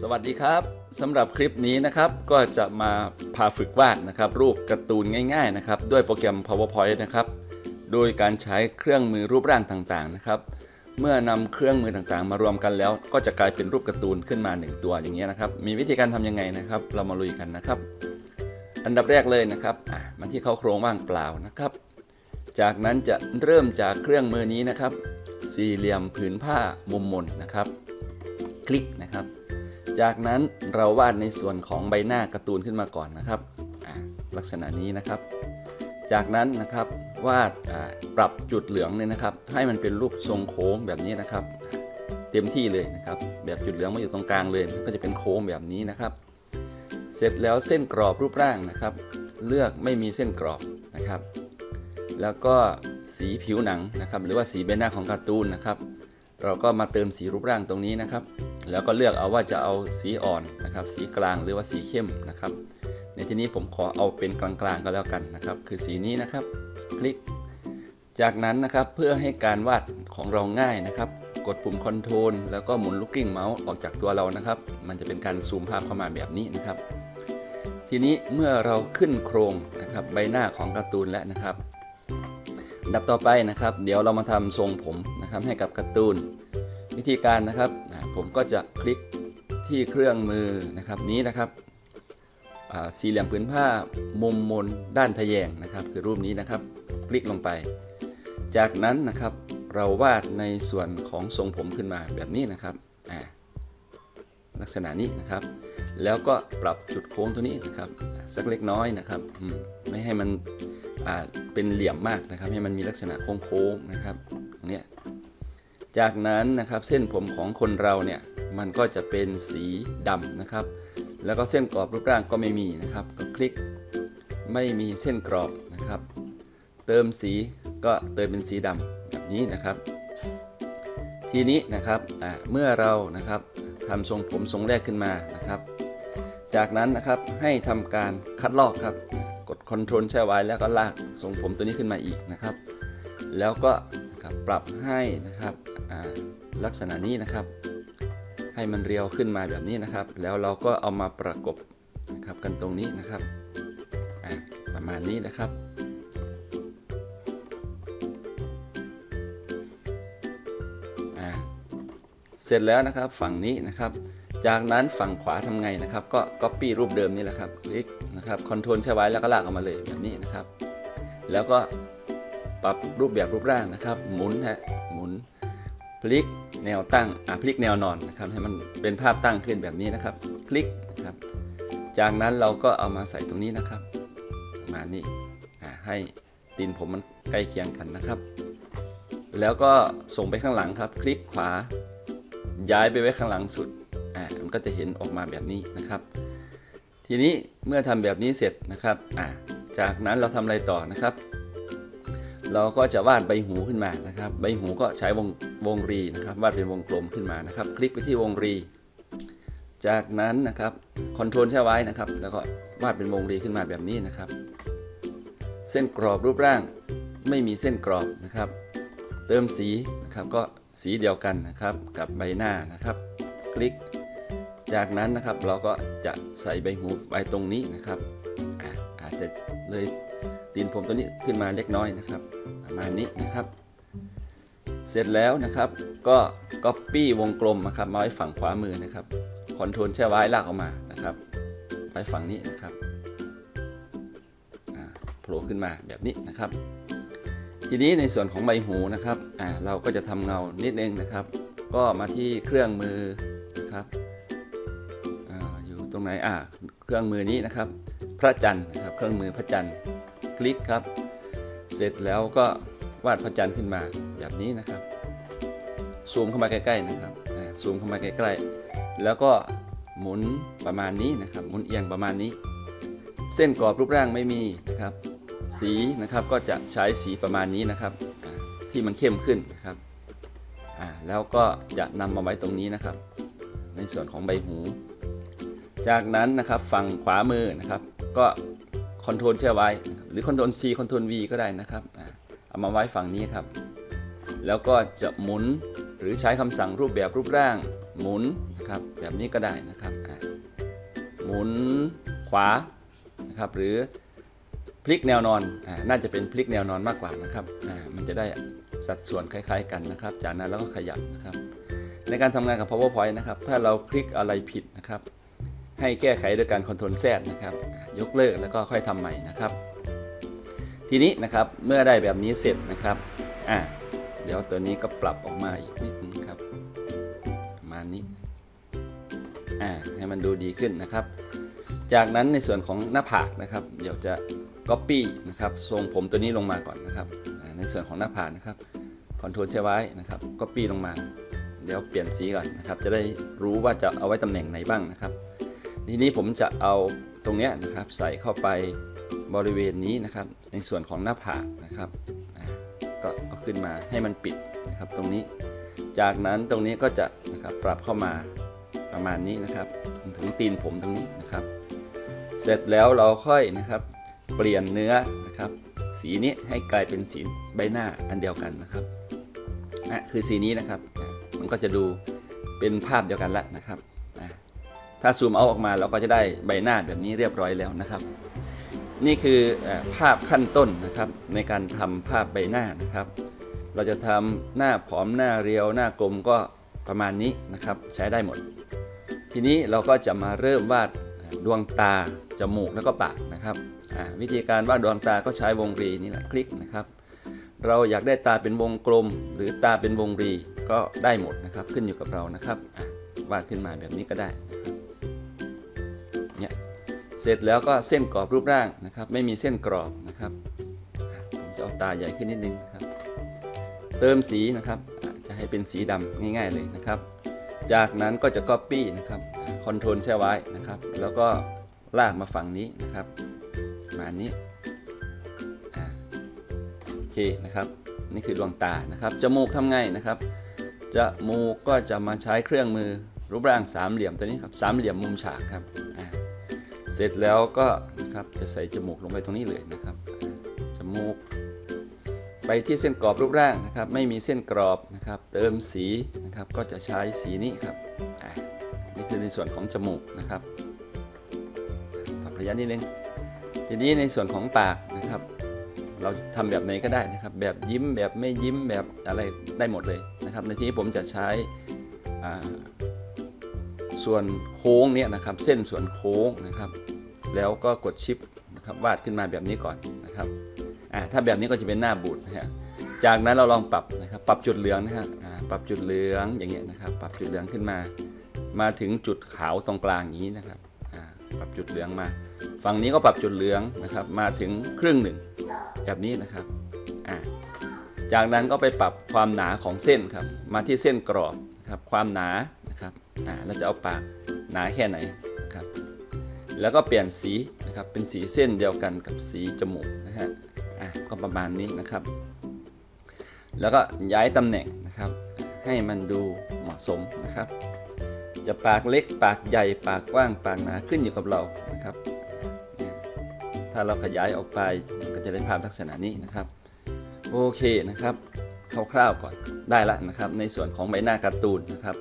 สวัสดีครับสำหรับคลิปนี้นะครับก็จะมาพาฝึกวาดนะครับ รูปการ์ตูนง่ายๆนะครับด้วยโปรแกรม PowerPoint นะครับ โดยการใช้เครื่องมือรูปร่างต่างๆนะครับ เมื่อนำเครื่องมือต่างๆ มารวมกันแล้ว ก็จะกลายเป็นรูปการ์ตูนขึ้นมาหนึ่งตัวอย่างเงี้ยนะครับมีวิธีการทำยังไงนะครับ เรามาลุยกันนะครับ อันดับแรกเลยนะครับอะมาที่เขาโครงว่างเปล่านะครับ จากนั้นจะเริ่มจากเครื่องมือนี้นะครับ สี่เหลี่ยมผืนผ้ามุมมนนะครับ คลิกนะครับ จากนั้นเราวาดในส่วนของใบหน้าการ์ตูนขึ้นมาก่อนนะครับลักษณะนี้นะครับ จากนั้นนะครับวาดปรับจุดเหลืองเนี่ยนะครับ ให้มันเป็นรูปทรงโค้งแบบนี้นะครับ เต็มที่เลยนะครับ แบบจุดเหลืองมาอยู่ตรงกลางเลยก็จะเป็นโค้งแบบนี้นะครับ เสร็จแล้วเส้นกรอบรูปร่างนะครับ เลือกไม่มีเส้นกรอบนะครับ แล้วก็สีผิวหนังนะครับ หรือว่าสีใบหน้าของการ์ตูนนะครับ เราก็มาเติมสีรูปร่างตรงนี้นะครับ แล้วก็เลือกเอาว่าจะเอาสีอ่อนนะครับ สีกลางหรือว่าสีเข้มนะครับ ในที่นี้ผมขอเอาเป็นกลางๆก็แล้วกันนะครับ คือสีนี้นะครับ คลิก จากนั้นนะครับเพื่อให้การวาดของเราง่ายนะครับ กดปุ่มคอนโทรลแล้วก็หมุนลูกกิ้งเมาส์ออกจากตัวเรานะครับ มันจะเป็นการซูมภาพเข้ามาแบบนี้นะครับ ทีนี้เมื่อเราขึ้นโครงนะครับใบหน้าของการ์ตูนแล้วนะครับดับต่อไปนะครับ เดี๋ยวเรามาทำทรงผมนะครับให้กับการ์ตูน วิธีการนะครับ ผมก็จะคลิกที่เครื่องมือนะครับนี้นะครับสี่เหลี่ยมผืนผ้ามุมมนด้านทะแยงนะครับ คือรูปนี้นะครับ คลิกลงไป จากนั้นนะครับเราวาดในส่วนของทรงผมขึ้นมาแบบนี้นะครับลักษณะนี้นะครับ แล้วก็ปรับจุดโค้งตัวนี้นะครับ สักเล็กน้อยนะครับไม่ให้มันเป็นเหลี่ยมมากนะครับ ให้มันมีลักษณะโค้งๆนะครับตรงนี้ จากนั้นนะครับเส้นผมของคนเราเนี่ยมันก็จะเป็นสีดำนะครับ แล้วก็เส้นกรอบรูปร่างก็ไม่มีนะครับ ก็คลิกไม่มีเส้นกรอบนะครับ เติมสีก็เติมเป็นสีดำแบบนี้นะครับ ทีนี้นะครับเมื่อเรานะครับทำทรงผมทรงแรกขึ้นมานะครับ จากนั้นนะครับให้ทำการคัดลอกครับ กด Ctrl แช่ไว้แล้วก็ลากทรงผมตัวนี้ขึ้นมาอีกนะครับ แล้วก็ปรับให้นะครับ ลักษณะนี้นะครับ ให้มันเรียวขึ้นมาแบบนี้นะครับ แล้วเราก็เอามาประกบนะครับกันตรงนี้นะครับประมาณนี้นะครับเสร็จแล้วนะครับฝั่งนี้นะครับ จากนั้นฝั่งขวาทำไงนะครับ ก็ Copy รูปเดิมนี่แหละครับคลิกนะครับคอนโทรลใช้ไว้แล้วก็ลากออกมาเลยแบบนี้นะครับ แล้วก็ปรับรูปแบบรูปร่างนะครับ หมุนฮะ พลิกแนวตั้งอะพลิกแนวนอนนะครับให้มันเป็นภาพตั้งขึ้นแบบนี้นะครับ คลิกนะครับ จากนั้นเราก็เอามาใส่ตรงนี้นะครับมานี้อะให้ตีนผมมันใกล้เคียงกันนะครับ แล้วก็ส่งไปข้างหลังครับ คลิกขวา ย้ายไปไว้ข้างหลังสุดอ่ามันก็จะเห็นออกมาแบบนี้นะครับ ทีนี้เมื่อทำแบบนี้เสร็จนะครับอ่าจากนั้นเราทำอะไรต่อนะครับ เราก็จะวาดใบหูขึ้นมานะครับ ใบหูก็ใช้วงวงรีนะครับวาดเป็นวงกลมขึ้นมานะครับ คลิกไปที่วงรี จากนั้นนะครับคอนโทรลใช้ไว้นะครับ แล้วก็วาดเป็นวงรีขึ้นมาแบบนี้นะครับ เส้นกรอบรูปร่างไม่มีเส้นกรอบนะครับ เติมสีนะครับก็สีเดียวกันนะครับกับใบหน้านะครับ คลิก จากนั้นนะครับเราก็จะใส่ใบหูไว้ตรงนี้นะครับอ่าอาจจะเลย ตีนผมตัวนี้ขึ้นมาเล็กน้อยนะครับประมาณนี้นะครับ เสร็จแล้วนะครับ ก็ Copy วงกลมนะครับมาไว้ฝั่งขวามือนะครับคอนโทรลแช่ไว้ลากออกมานะครับไว้ฝั่งนี้นะครับโผล่ขึ้นมาแบบนี้นะครับ ทีนี้ในส่วนของใบหูนะครับอ่าเราก็จะทำเงานิดนึงนะครับ ก็มาที่เครื่องมือนะครับออยู่ตรงไหนอ่าเครื่องมือนี้นะครับ พระจันทร์นะครับ เครื่องมือพระจันทร์ คลิกครับ เสร็จแล้วก็วาดพระจันทร์ขึ้นมาแบบนี้นะครับ ซูมเข้ามาใกล้ ๆนะครับซูมเข้ามาใกล้ๆ แล้วก็หมุนประมาณนี้นะครับ หมุนเอียงประมาณนี้ เส้นกรอบรูปร่างไม่มีนะครับ สีนะครับก็จะใช้สีประมาณนี้นะครับ ที่มันเข้มขึ้นนะครับแล้วก็จะนำมาไว้ตรงนี้นะครับ ในส่วนของใบหู จากนั้นนะครับฝั่งขวามือนะครับ ก็คอนโทรลแช่ไว้นะครับ หรือคอนโทรล C คอนโทรล V ก็ได้นะครับเอามาไว้ฝั่งนี้ครับ แล้วก็จะหมุนหรือใช้คำสั่งรูปแบบรูปร่าง หมุนนะครับแบบนี้ก็ได้นะครับหมุนขวานะครับหรือพลิกแนวนอนอน่าจะเป็นพลิกแนวนอนมากกว่านะครับมันจะได้สัดส่วนคล้ายๆกันนะครับ จากนั้นเราก็ขยับนะครับ ในการทำงานกับ powerpoint นะครับ ถ้าเราคลิกอะไรผิดนะครับ ให้แก้ไขโดยการ Ctrl Z นะครับ ยกเลิกแล้วก็ค่อยทำใหม่นะครับ ทีนี้นะครับเมื่อได้แบบนี้เสร็จนะครับอะเดี๋ยวตัวนี้ก็ปรับออกมาอีกนิดนึงครับประมาณนี้อ่าให้มันดูดีขึ้นนะครับ จากนั้นในส่วนของหน้าผากนะครับ เดี๋ยวจะ Copy นะครับทรงผมตัวนี้ลงมาก่อนนะครับ ในส่วนของหน้าผากนะครับ Ctrl ใช้ไว้นะครับ Copy ลงมา เดี๋ยวเปลี่ยนสีก่อนนะครับ จะได้รู้ว่าจะเอาไว้ตำแหน่งไหนบ้างนะครับ ทีนี้ผมจะเอาตรงเนี้ยนะครับใส่เข้าไป บริเวณนี้นะครับ ในส่วนของหน้าผากนะครับก็เอาขึ้นมาให้มันปิดนะครับตรงนี้ จากนั้นตรงนี้ก็จะนะครับปรับเข้ามาประมาณนี้นะครับ ถึงตีนผมตรงนี้นะครับ เสร็จแล้วเราค่อยนะครับเปลี่ยนเนื้อนะครับ สีนี้ให้กลายเป็นสีใบหน้าอันเดียวกันนะครับอะคือสีนี้นะครับ มันก็จะดูเป็นภาพเดียวกันละนะครับอะถ้าซูมเอาออกมาเราก็จะได้ใบหน้าแบบนี้เรียบร้อยแล้วนะครับ นี่คือภาพขั้นต้นนะครับในการทำภาพใบหน้านะครับ เราจะทำหน้าผอมหน้าเรียวหน้ากลมก็ประมาณนี้นะครับใช้ได้หมด ทีนี้เราก็จะมาเริ่มวาดดวงตาจมูกแล้วก็ปากนะครับวิธีการวาดดวงตาก็ใช้วงรีนี่แหละคลิกนะครับ เราอยากได้ตาเป็นวงกลม หรือตาเป็นวงรีก็ได้หมดนะครับขึ้นอยู่กับเรานะครับวาดขึ้นมาแบบนี้ก็ได้ เสร็จแล้วก็เส้นกรอบรูปร่างนะครับ ไม่มีเส้นกรอบนะครับผมจะเอาตาใหญ่ขึ้นนิดนึงครับ เติมสีนะครับจะให้เป็นสีดำง่ายๆเลยนะครับ จากนั้นก็จะ Copy นะครับคอนโทรลใช้ไว้นะครับ แล้วก็ลากมาฝั่งนี้นะครับมานี้อะโอเคนะครับ นี่คือดวงตานะครับจมูกทำไงนะครับจมูกก็จะมาใช้เครื่องมือรูปร่างสามเหลี่ยมตัวนี้ครับสามเหลี่ยมมุมฉากครับ เสร็จแล้วก็นะครับจะใส่จมูกลงไปตรงนี้เลยนะครับ จมูก ไปที่เส้นกรอบรูปร่างนะครับ ไม่มีเส้นกรอบนะครับ เติมสีนะครับก็จะใช้สีนี้ครับนี่คือในส่วนของจมูกนะครับปรับระยะนิดนึงทีนี้ในส่วนของปากนะครับ เราทำแบบไหนก็ได้นะครับ แบบยิ้มแบบไม่ยิ้มแบบอะไรได้หมดเลยนะครับ ในที่นี้ผมจะใช้ ส่วนโค้งเนี่ยนะครับเส้นส่วนโค้งนะครับ แล้วก็กดชิปนะครับวาดขึ้นมาแบบนี้ก่อนนะครับอ่าถ้าแบบนี้ก็จะเป็นหน้าบูดนะฮะจากนั้นเราลองปรับนะครับปรับจุดเหลืองนะฮะอ่าปรับจุดเหลืองอย่างเงี้ยนะครับ ปรับจุดเหลืองขึ้นมา มาถึงจุดขาวตรงกลางอย่างนี้นะครับอ่าปรับจุดเหลืองมา ฝั่งนี้ก็ปรับจุดเหลืองนะครับ มาถึงครึ่งหนึ่งแบบนี้นะครับอ่าจากนั้นก็ไปปรับความหนาของเส้นครับ มาที่เส้นกรอบครับความหนา อ่าเราจะเอาปากหนาแค่ไหนนะครับ แล้วก็เปลี่ยนสีนะครับเป็นสีเส้นเดียวกันกับสีจมูกนะฮะอะก็ประมาณนี้นะครับ แล้วก็ย้ายตำแหน่งนะครับ ให้มันดูเหมาะสมนะครับ จะปากเล็กปากใหญ่ปากกว้างปากหนาขึ้นอยู่กับเรานะครับ ถ้าเราขยายออกไปก็จะได้ภาพลักษณะนี้นะครับโอเคนะครับคร่าวๆก่อนได้ละนะครับ ในส่วนของใบหน้าการ์ตูนนะครับ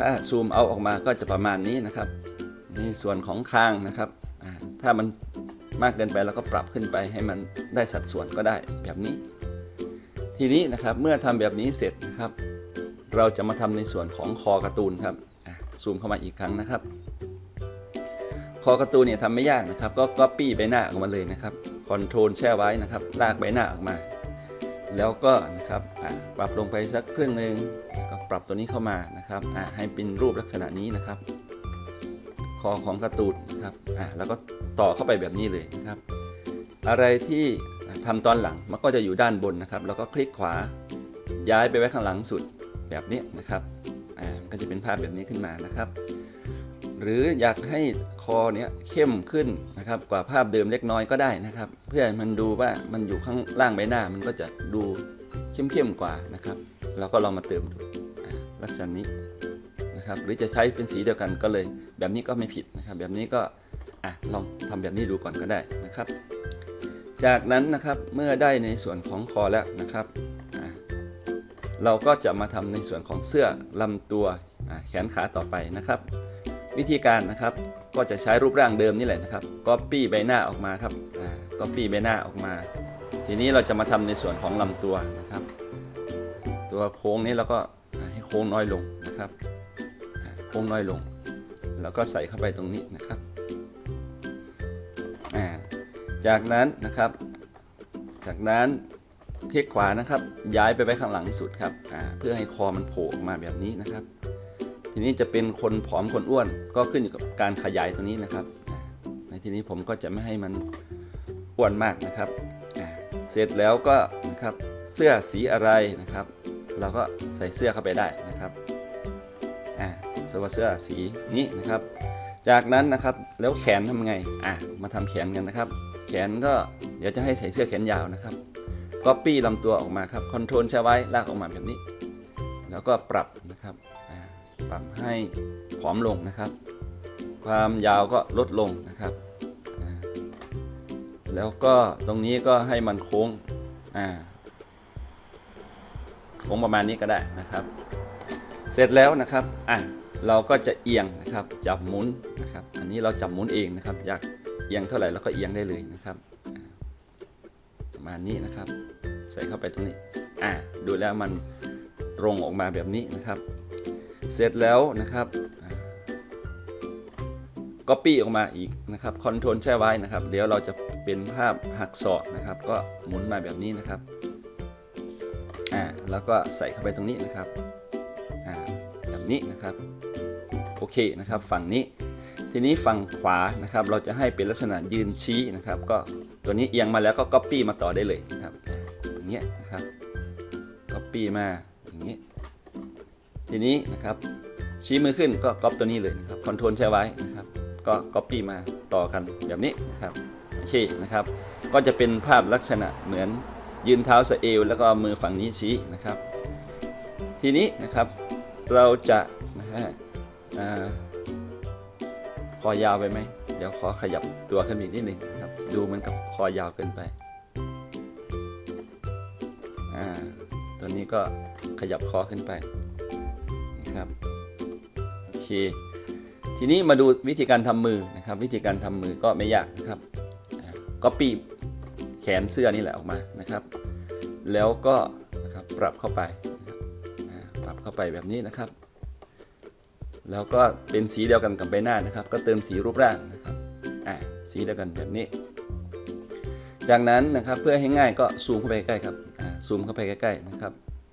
ถ้าซูมเอาออกมาก็จะประมาณนี้นะครับในส่วนของคางนะครับ ถ้ามันมากเกินไปเราก็ปรับขึ้นไปให้มันได้สัดส่วนก็ได้แบบนี้ ทีนี้นะครับเมื่อทำแบบนี้เสร็จนะครับ เราจะมาทำในส่วนของคอการ์ตูนครับซูมเข้ามาอีกครั้งนะครับ คอการ์ตูนเนี่ยทำไม่ยากนะครับ ก็ก๊อปปี้ใบหน้าออกมาเลยนะครับคอนโทรลแช่ไว้นะครับลากใบหน้าออกมา แล้วก็นะครับปรับลงไปสักครึ่งหนึ่ง ปรับตัวนี้เข้ามานะครับให้เป็นรูปลักษณะนี้นะครับ คอของกร์ตูนนะครับแล้วก็ต่อเข้าไปแบบนี้เลยนะครับ อะไรที่ทำตอนหลังมันก็จะอยู่ด้านบนนะครับ แล้วก็คลิกขวาย้ายไปไว้ข้างหลังสุดแบบนี้นะครับก็จะเป็นภาพแบบนี้ขึ้นมานะครับ หรืออยากให้คอเนี้ยเข้มขึ้นนะครับกว่าภาพเดิมเล็กน้อยก็ได้นะครับ เพื่อให้มันดูว่ามันอยู่ข้างล่างใบหน้ามันก็จะดูเข้มๆกว่านะครับ เราก็ลองมาเติมดู ลักษณะนี้นะครับหรือจะใช้เป็นสีเดียวกันก็เลย แบบนี้ก็ไม่ผิดนะครับ แบบนี้ก็อะลองทำแบบนี้ดูก่อนก็ได้นะครับ จากนั้นนะครับเมื่อได้ในส่วนของคอแล้วนะครับอะเราก็จะมาทำในส่วนของเสื้อลำตัวอ่าแขนขาต่อไปนะครับ วิธีการนะครับก็จะใช้รูปร่างเดิมนี่แหละนะครับก๊อปปี้ใบหน้าออกมาครับก๊อปปี้ใบหน้าออกมา ทีนี้เราจะมาทำในส่วนของลำตัวนะครับ ตัวโค้งนี้เราก็ โค้งน้อยลงนะครับโค้งน้อยลง แล้วก็ใส่เข้าไปตรงนี้นะครับอ่าจากนั้นนะครับ จากนั้นคลิกขวานะครับ ย้ายไปไว้ข้างหลังสุดครับเพื่อให้คอมันโผล่ออกมาแบบนี้นะครับ ทีนี้จะเป็นคนผอมคนอ้วนก็ขึ้นอยู่กับการขยายตรงนี้นะครับ ในที่นี้ผมก็จะไม่ให้มันอ้วนมากนะครับเสร็จแล้วก็นะครับเสื้อสีอะไรนะครับ เราก็ใส่เสื้อเข้าไปได้นะครับอ่าสมมติว่าเสื้อสีนี้นะครับ จากนั้นนะครับแล้วแขนทำไงอะมาทำแขนกันนะครับ แขนก็เดี๋ยวจะให้ใส่เสื้อแขนยาวนะครับก็ปี้ลำตัวออกมาครับคอนโทรลใช้ไว้ลากออกมาแบบนี้ แล้วก็ปรับนะครับปรับให้ผอมลงนะครับ ความยาวก็ลดลงนะครับแล้วก็ตรงนี้ก็ให้มันโค้งอ่า งประมาณนี้ก็ได้นะครับ เสร็จแล้วนะครับอะเราก็จะเอียงนะครับจับหมุนนะครับ อันนี้เราจับหมุนเองนะครับ อยากเอียงเท่าไหร่เราก็เอียงได้เลยนะครับ ประมาณนี้นะครับ ใส่เข้าไปตรงนี้อะดูแล้วมันตรงออกมาแบบนี้นะครับ เสร็จแล้วนะครับก็ปี้ออกมาอีกนะครับคอนโทรลแช่ไว้นะครับ เดี๋ยวเราจะเป็นภาพหักศอกนะครับ ก็หมุนมาแบบนี้นะครับ แล้วก็ใส่เข้าไปตรงนี้นะครับแบบนี้นะครับโอเคนะครับฝั่งนี้ ทีนี้ฝั่งขวานะครับ เราจะให้เป็นลักษณะยืนชี้นะครับ ก็ตัวนี้เอียงมาแล้วก็ Copy มาต่อได้เลยนะครับอ่าอย่างเงี้ยนะครับ Copy มาอย่างนี้ ทีนี้นะครับชี้มือขึ้นก็ก๊อปตัวนี้เลยนะครับคอนโทรลใช้ไว้นะครับ ก็ก๊อปปี้มาต่อกันแบบนี้นะครับ โอเคนะครับ ก็จะเป็นภาพลักษณะเหมือน ยืนเท้าสะเอวแล้วก็มือฝั่งนี้ชี้นะครับ ทีนี้นะครับเราจะนะฮะคอยาวไปไหมเดี๋ยวขอขยับตัวขึ้นอีกนิดหนึ่งนะครับ ดูเหมือนกับคอยาวเกินไปตัวนี้ก็ขยับคอขึ้นไปนะครับโอเคทีนี้มาดูวิธีการทำมือนะครับ วิธีการทำมือก็ไม่ยากนะครับก็ปี แขนเสื้อนี่แหละออกมานะครับ แล้วก็นะครับปรับเข้าไปปรับเข้าไปแบบนี้นะครับ แล้วก็เป็นสีเดียวกันกับใบหน้านะครับ ก็เติมสีรูปร่างนะครับอ่าสีเดียวกันแบบนี้ จากนั้นนะครับเพื่อให้ง่ายก็ซูมเข้าไปใกล้ครับอ่าซูมเข้าไปใกล้ๆนะครับ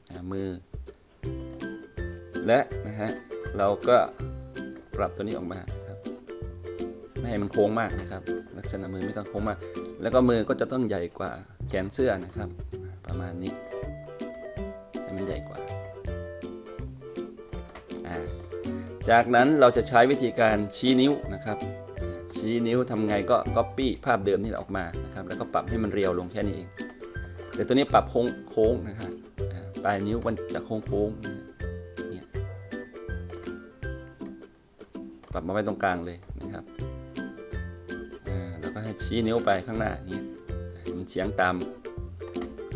อ่ามือ และนะฮะเราก็ปรับตัวนี้ออกมาครับไม่ให้มันโค้งมากนะครับ ลักษณะมือไม่ต้องโค้งมาก แล้วก็มือก็จะต้องใหญ่กว่าแขนเสื้อนะครับ ประมาณนี้ให้มันใหญ่กว่า จากนั้นเราจะใช้วิธีการชี้นิ้วนะครับ ชี้นิ้วทำไงก็ Copy ภาพเดิมนี่ออกมานะครับ แล้วก็ปรับให้มันเรียวลงแค่นี้เองแต่ตัวนี้ปรับโค้งโค้งนะครับปลายนิ้วมันจะโค้งโค้งปรับมาไว้ตรงกลางเลย ชี้นิ้วไปข้างหน้านี้มันเฉียงตาม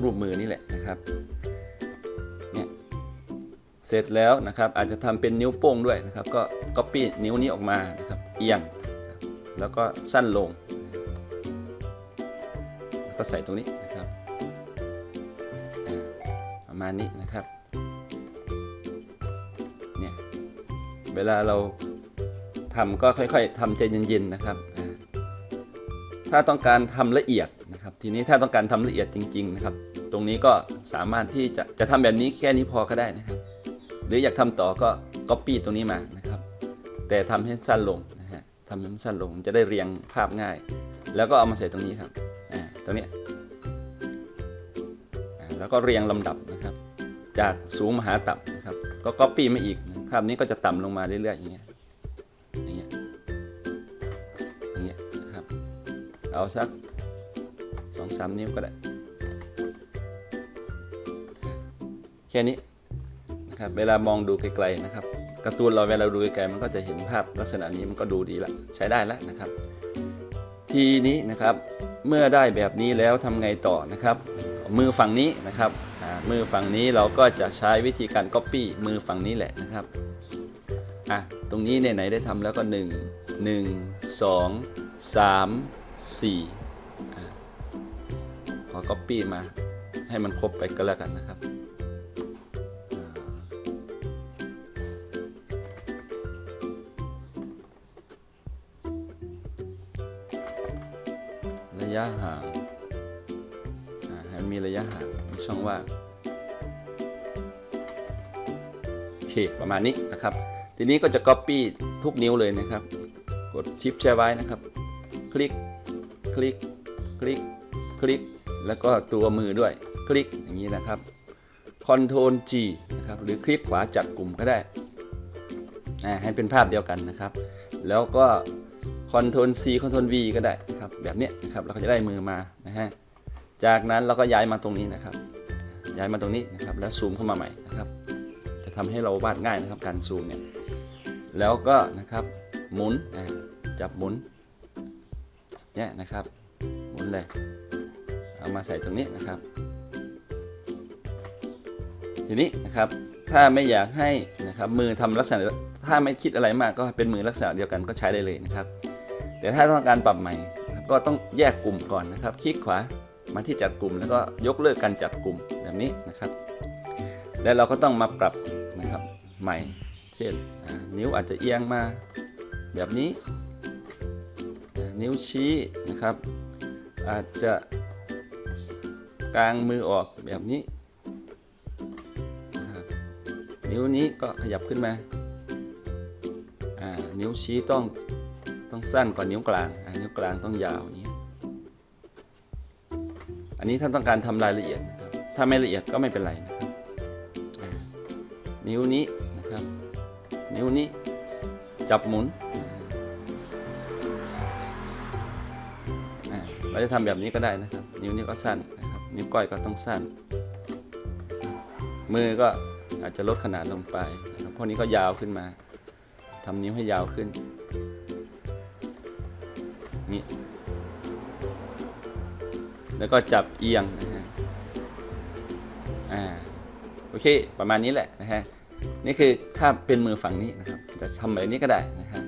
รูปมือนี่แหละนะครับเนี่ยเสร็จแล้วนะครับอาจจะทำเป็นนิ้วโป้งด้วยนะครับ ก็ Copy นิ้วนี้ออกมานะครับเอียง แล้วก็สั้นลง แล้วก็ใส่ตรงนี้นะครับ ประมาณนี้นะครับเนี่ยเวลาเราทำก็ค่อย ๆทำใจเย็นๆนะครับ ถ้าต้องการทำละเอียดนะครับทีนี้ถ้าต้องการทำละเอียดจริงๆนะครับตรงนี้ก็สามารถที่จะจะทำแบบนี้แค่นี้พอก็ได้นะครับ หรืออยากทำต่อก็ Copy ตรงนี้มานะครับ แต่ทำให้สั้นลงนะฮะทำให้มันสั้นลงจะได้เรียงภาพง่าย แล้วก็เอามาใส่ตรงนี้ครับอ่าตรงนี้อ่าแล้วก็เรียงลำดับนะครับ จากสูงมาหาต่ำนะครับ ก็ก๊อปปี้มาอีกภาพนี้ก็จะต่ำลงมาเรื่อยๆอย่างเงี้ย เอาสักสองสามนิ้วก็ได้ แค่นี้นะครับเวลามองดูไกลๆนะครับการ์ตูนเราเวลาดูไกลๆมันก็จะเห็นภาพลักษณะนี้มันก็ดูดีละใช้ได้แล้วนะครับ ทีนี้นะครับเมื่อได้แบบนี้แล้วทำไงต่อนะครับ มือฝั่งนี้นะครับมือฝั่งนี้เราก็จะใช้วิธีการ Copy มือฝั่งนี้แหละนะครับอะตรงนี้ไหนๆได้ทำแล้วก็ 1 1 2 3 4อขอ copy มาให้มันครบไปก็แล้วกันนะครับระยะห่างให้มีระยะห่างมีช่องว่างโอเคประมาณนี้นะครับ ทีนี้ก็จะ Copy ทุกนิ้วเลยนะครับ กดชิปแช่ไว้นะครับ คลิก คลิก คลิก คลิก แล้วก็ตัวมือด้วย คลิกอย่างนี้นะครับ Ctrl G นะครับ หรือคลิกขวาจัดกลุ่มก็ได้ ให้เป็นภาพเดียวกันนะครับ แล้วก็ Ctrl C Ctrl V ก็ได้นะครับ แบบนี้นะครับ เราก็จะได้มือมานะฮะ จากนั้นเราก็ย้ายมาตรงนี้นะครับ ย้ายมาตรงนี้นะครับ แล้วซูมเข้ามาใหม่นะครับ จะทำให้เราวาดง่ายนะครับ การซูมเนี่ย แล้วก็นะครับ หมุน จับหมุน เนี่ยนะครับหมุนเลยเอามาใส่ตรงนี้นะครับ ทีนี้นะครับถ้าไม่อยากให้นะครับมือทำลักษณะถ้าไม่คิดอะไรมากก็เป็นมือลักษณะเดียวกันก็ใช้ได้เลยนะครับ แต่ถ้าต้องการปรับใหม่ก็ต้องแยกกลุ่มก่อนนะครับ คลิกขวามาที่จัดกลุ่มแล้วก็ยกเลิกการจัดกลุ่มแบบนี้นะครับ แล้วเราก็ต้องมาปรับนะครับใหม่ เช่นนิ้วอาจจะเอียงมาแบบนี้ นิ้วชี้นะครับ อาจจะกางมือออกแบบนี้นะครับนิ้วนี้ก็ขยับขึ้นมาอ่านิ้วชี้ต้องต้องสั้นกว่านิ้วกลางอ่านิ้วกลางต้องยาวอย่างนี้ อันนี้ท่านต้องการทำรายละเอียดนะครับ ถ้าไม่ละเอียดก็ไม่เป็นไรนะครับนิ้วนี้นะครับ นิ้วนี้จับหมุน เราจะทำแบบนี้ก็ได้นะครับ นิ้วนี้ก็สั้นนะครับนิ้วก้อยก็ต้องสั้น มือก็อาจจะลดขนาดลงไปนะครับเพราะนี้ก็ยาวขึ้นมาทำนิ้วให้ยาวขึ้นนี่แล้วก็จับเอียงนะฮะอ่าโอเค ประมาณนี้แหละนะฮะนี่คือถ้าเป็นมือฝั่งนี้นะครับ จะทำแบบนี้ก็ได้นะฮะ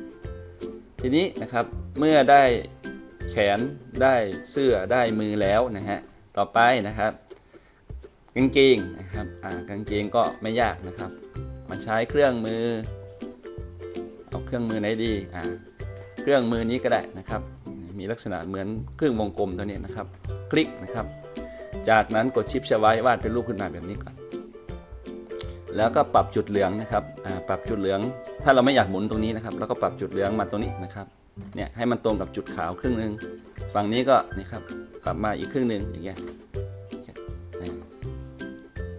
ทีนี้นะครับเมื่อได้ แขนได้เสื้อได้มือแล้วนะฮะต่อไปนะครับกางเกงนะครับอ่ากางเกงก็ไม่ยากนะครับ มาใช้เครื่องมือ เอาเครื่องมือไหนดีอ่าเครื่องมือนี้ก็ได้นะครับ มีลักษณะเหมือนเครื่องวงกลมตัวนี้นะครับ คลิกนะครับ จากนั้นกดชิปชไว้วาดเป็นรูปขึ้นมาแบบนี้ก่อนแล้วก็ปรับจุดเหลืองนะครับ ปรับจุดเหลือง ถ้าเราไม่อยากหมุนตรงนี้นะครับเราก็ปรับจุดเหลืองมาตรงนี้นะครับ เนี่ยให้มันตรงกับจุดขาวครึ่งหนึ่งฝั่งนี้ก็นี่ครับปรับมาอีกครึ่งหนึ่งอย่างเงี้ย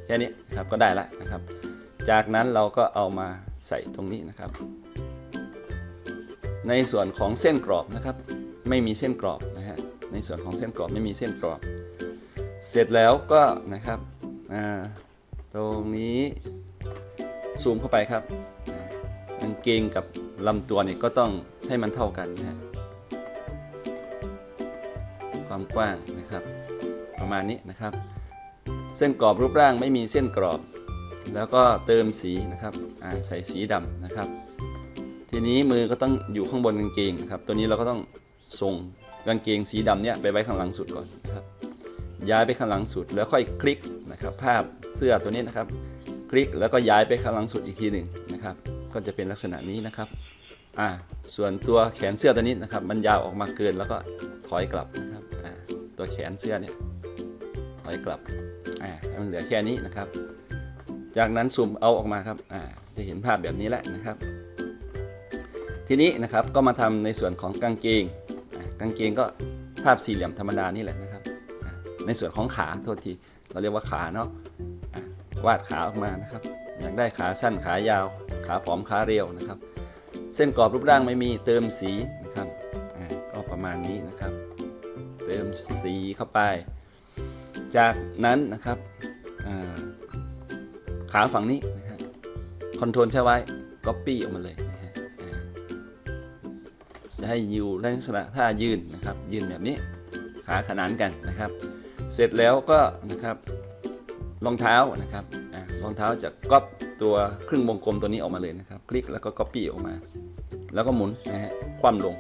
แค่นี้นะครับก็ได้ละนะครับ จากนั้นเราก็เอามาใส่ตรงนี้นะครับ ในส่วนของเส้นกรอบนะครับ ไม่มีเส้นกรอบนะฮะในส่วนของเส้นกรอบไม่มีเส้นกรอบ เสร็จแล้วก็นะครับตรงนี้ซูมเข้าไปครับ กางเกงกับลำตัวเนี่ยก็ต้องให้มันเท่ากันนะฮะความกว้างนะครับ ประมาณนี้นะครับ เส้นกรอบรูปร่างไม่มีเส้นกรอบ แล้วก็เติมสีนะครับใส่สีดำนะครับ ทีนี้มือก็ต้องอยู่ข้างบนกางเกงนะครับ ตัวนี้เราก็ต้องส่งกางเกงสีดำเนี่ยไปไว้ข้างหลังสุดก่อนนะครับย้ายไปข้างหลังสุดแล้วค่อยคลิกนะครับ ภาพเสื้อตัวนี้นะครับ คลิกแล้วก็ย้ายไปข้างหลังสุดอีกทีหนึ่งนะครับ ก็จะเป็นลักษณะนี้นะครับอ่าส่วนตัวแขนเสื้อตัวนี้นะครับ มันยาวออกมาเกินแล้วก็ถอยกลับนะครับอ่าตัวแขนเสื้อเนี่ยถอยกลับอ่ามันเหลือแค่นี้นะครับ จากนั้นซูมเอาออกมาครับอ่าจะเห็นภาพแบบนี้แหละนะครับ ทีนี้นะครับก็มาทำในส่วนของกางเกงกางเกงก็ภาพสี่เหลี่ยมธรรมดานี่แหละนะครับ ในส่วนของขาโทษทีเราเรียกว่าขาเนาะะวาดขาออกมานะครับ อยากได้ขาสั้นขายาว ขาผอมขาเรียวนะครับ เส้นกรอบรูปร่างไม่มีเติมสีนะครับอะก็ประมาณนี้นะครับ เติมสีเข้าไป จากนั้นนะครับาขาฝั่งนี้นะฮะคอนโทรลใช้ไว้ก๊อปปี้ออกมาเลยนะฮะจะให้อยู่ในลักษณะท่ายืนนะครับยืนแบบนี้ขาขนานกันนะครับ เสร็จแล้วก็นะครับรองเท้านะครับรองเท้าจะก๊อปตัวครึ่งวงกลมตัวนี้ออกมาเลยนะครับ คลิกแล้วก็ Copy ออกมา แล้วก็หมุนนะฮะคว่ำลง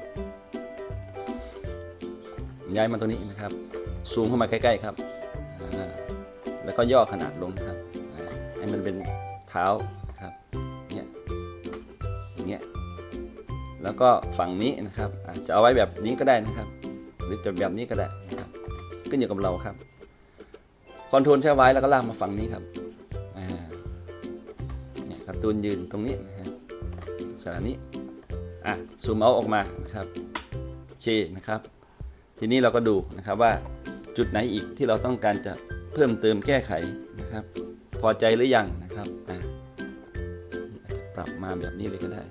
ย้ายมาตัวนี้นะครับ ซูมเข้ามาใกล้ๆครับ แล้วก็ย่อขนาดลงนะครับอ่าให้มันเป็นเท้านะครับเนี่ยอย่างเงี้ยแล้วก็ฝั่งนี้นะครับจะเอาไว้แบบนี้ก็ได้นะครับ หรือจะแบบนี้ก็ได้นะครับขึ้นอยู่กับเราครับคอนโทรลใช้ไว้แล้วก็ลากมาฝั่งนี้ครับ ตูนยืนตรงนี้นะฮะลักษณะนี้อะซูมเอาออกมานะครับโอเคนะครับ ทีนี้เราก็ดูนะครับว่าจุดไหนอีกที่เราต้องการจะเพิ่มเติมแก้ไขนะครับ พอใจหรือยังนะครับอะปรับมาแบบนี้เลยก็ได้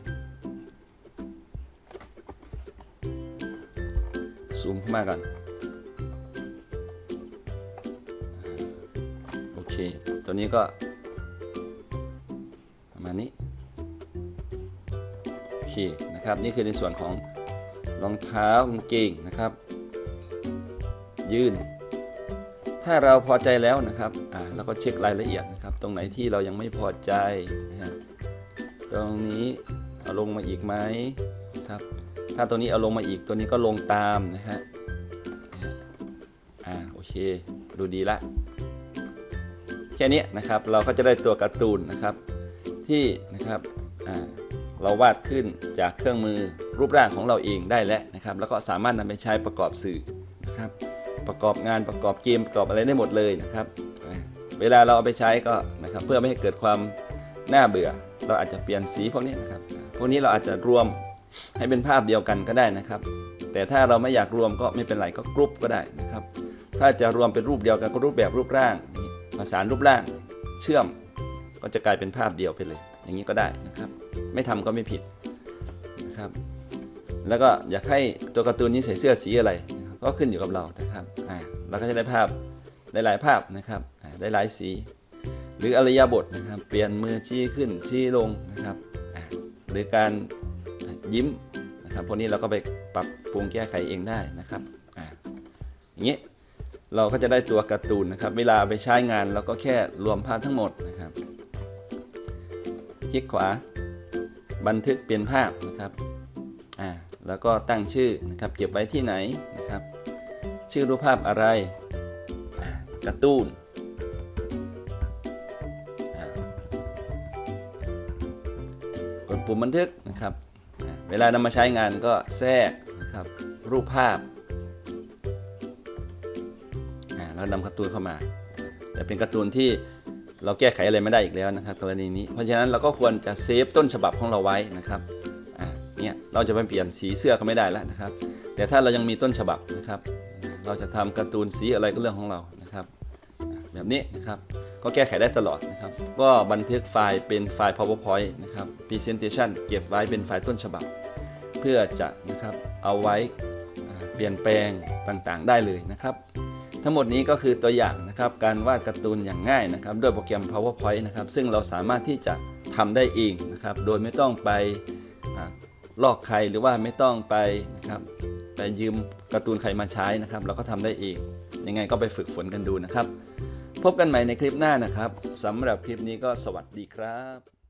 ซูมเข้ามาก่อนโอเค ตัวนี้ก็ เคนะครับนี่คือในส่วนของรองเท้ากางเกงนะครับ ยืนถ้าเราพอใจแล้วนะครับอ่าเราก็เช็ครายละเอียดนะครับ ตรงไหนที่เรายังไม่พอใจนะฮะตรงนี้เอาลงมาอีกไหมครับ ถ้าตัวนี้เอาลงมาอีกตัวนี้ก็ลงตามนะฮะอ่าโอเคดูดีละแค่นี้นะครับเราก็จะได้ตัวการ์ตูนนะครับที่นะครับ เราวาดขึ้นจากเครื่องมือรูปร่างของเราเองได้แล้วนะครับ แล้วก็สามารถนำไปใช้ประกอบสื่อนะครับ ประกอบงานประกอบเกมประกอบอะไรได้หมดเลยนะครับ เวลาเราเอาไปใช้ก็นะครับเพื่อไม่ให้เกิดความน่าเบื่อ เราอาจจะเปลี่ยนสีพวกนี้นะครับ พวกนี้เราอาจจะรวมให้เป็นภาพเดียวกันก็ได้นะครับ แต่ถ้าเราไม่อยากรวมก็ไม่เป็นไรก็กรุ๊ปก็ได้นะครับ ถ้าจะรวมเป็นรูปเดียวกันก็รูปแบบรูปร่างนี้ประสานรูปร่างเชื่อมก็จะกลายเป็นภาพเดียวไปเลย อย่างนี้ก็ได้นะครับ ไม่ทำก็ไม่ผิดนะครับ แล้วก็อยากให้ตัวการ์ตูนนี้ใส่เสื้อสีอะไรนะครับก็ขึ้นอยู่กับเรานะครับอ่าเราก็จะได้ภาพได้หลายภาพนะครับอ่าได้หลายสี หรืออริยบทนะครับ เปลี่ยนมือชี้ขึ้นชี้ลงนะครับอ่าหรือการยิ้มนะครับพวกนี้เราก็ไปปรับปรุงแก้ไขเองได้นะครับอ่าอย่างนี้เราก็จะได้ตัวการ์ตูนนะครับ เวลาไปใช้งานเราก็แค่รวมภาพทั้งหมดนะ ลิกขวา บันทึกเปลี่ยนภาพนะครับอ่าแล้วก็ตั้งชื่อนะครับเก็บไว้ที่ไหนนะครับ ชื่อรูปภาพอะไรการ์ตูนกดปุ่มบันทึกนะครับ เวลานำมาใช้งานก็แทรกนะครับรูปภาพอ่าแล้วนำการ์ตูนเข้ามา แต่เป็นการ์ตูนที่ เราแก้ไขอะไรไม่ได้อีกแล้วนะครับกรณีนี้ เพราะฉะนั้นเราก็ควรจะเซฟต้นฉบับของเราไว้นะครับเนี่ยเราจะไปเปลี่ยนสีเสื้อก็ไม่ได้แล้วนะครับ แต่ถ้าเรายังมีต้นฉบับนะครับ เราจะทำการ์ตูนสีอะไรก็เรื่องของเรานะครับแบบนี้นะครับก็แก้ไขได้ตลอดนะครับ ก็บันทึกไฟล์เป็นไฟล์ powerpoint นะครับ presentation เก็บไว้เป็นไฟล์ต้นฉบับ เพื่อจะนะครับเอาไว้เปลี่ยนแปลงต่างๆ ได้เลยนะครับ ทั้งหมดนี้ก็คือตัวอย่างนะครับการวาดการ์ตูนอย่างง่ายนะครับด้วยโปรแกรม PowerPoint นะครับซึ่งเราสามารถที่จะทำได้เองนะครับโดยไม่ต้องไปอลอกใครหรือว่าไม่ต้องไปนะครับไปยืมการ์ตูนใครมาใช้นะครับ เราก็ทำได้เองยังไงก็ไปฝึกฝนกันดูนะครับ พบกันใหม่ในคลิปหน้านะครับสำหรับคลิปนี้ก็สวัสดีครับ